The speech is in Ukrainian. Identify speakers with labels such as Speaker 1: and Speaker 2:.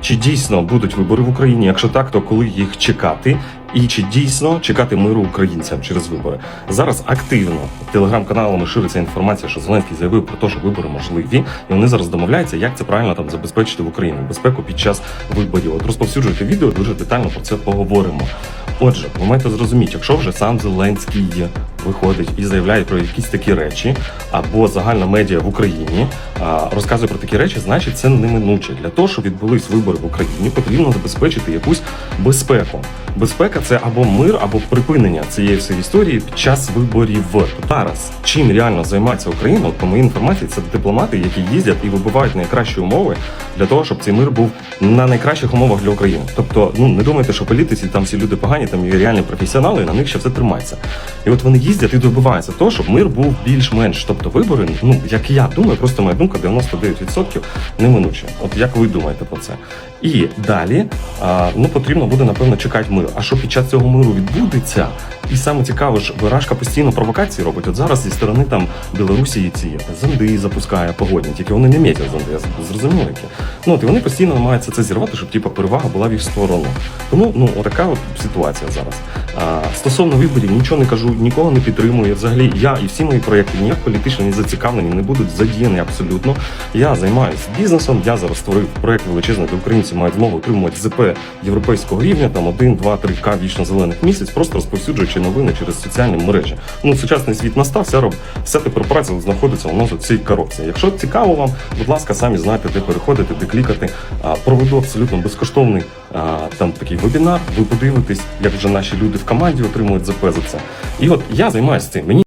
Speaker 1: чи дійсно будуть вибори в Україні? Якщо так, то коли їх чекати? І чи дійсно чекати миру українцям через вибори? Зараз активно телеграм-каналами шириться інформація, що Зеленський заявив про те, що вибори можливі, і вони зараз домовляються, як це правильно там забезпечити в Україні безпеку під час виборів. От розповсюджуйте відео, дуже детально про це поговоримо. Отже, ви маєте зрозуміти, якщо вже сам Зеленський виходить і заявляє про якісь такі речі, або загальна медіа в Україні розказує про такі речі, значить це неминуче. Для того, щоб відбулись вибори в Україні, потрібно забезпечити якусь безпеку. Безпека це або мир, або припинення цієї всієї історії під час виборів. Зараз чим реально займається Україна, по моїй інформації, це дипломати, які їздять і вибивають найкращі умови для того, щоб цей мир був на найкращих умовах для України. Тобто, ну не думайте, що політиці там всі люди погані, там є реальні професіонали, і на них ще все тримається. І от вони їздять і добиваються того, щоб мир був більш-менш. Тобто вибори, ну як я думаю, просто моя думка 99% неминуче. От як ви думаєте про це? І далі ну потрібно буде напевно чекати миру. А що під час цього миру відбудеться? І саме цікаво ж, Вирашка постійно провокації робить. От зараз зі сторони там Білорусі ці зонди запускає погодні, тільки вони не м'ятять зонди, я зрозумів які. Ну от і вони постійно намагаються це зірвати, щоб типу, перевага була в їх сторону. Тому ну отака от ситуація зараз. Стосовно виборів, нічого не кажу, нікого не підтримую. Взагалі, я і всі мої проєкти ніяк політично не зацікавлені, не будуть задіяні абсолютно. Я займаюся бізнесом. Я зараз створив проєкт величезний, де українці мають змогу отримувати ЗП європейського рівня, там 1, 2, 3 к вічно зелених місяць, просто розповсюджуючи новини через соціальні мережі. Ну, сучасний світ настав, вся роб, вся тепер праця знаходиться у нас у цій коробці. Якщо цікаво вам, будь ласка, самі знаєте, де переходити, де клікати. Проведу абсолютно безкоштовний там такий вебінар. Ви подивитесь, як вже наші люди в команді отримують ЗП за це. І от я займаюся цим. Мені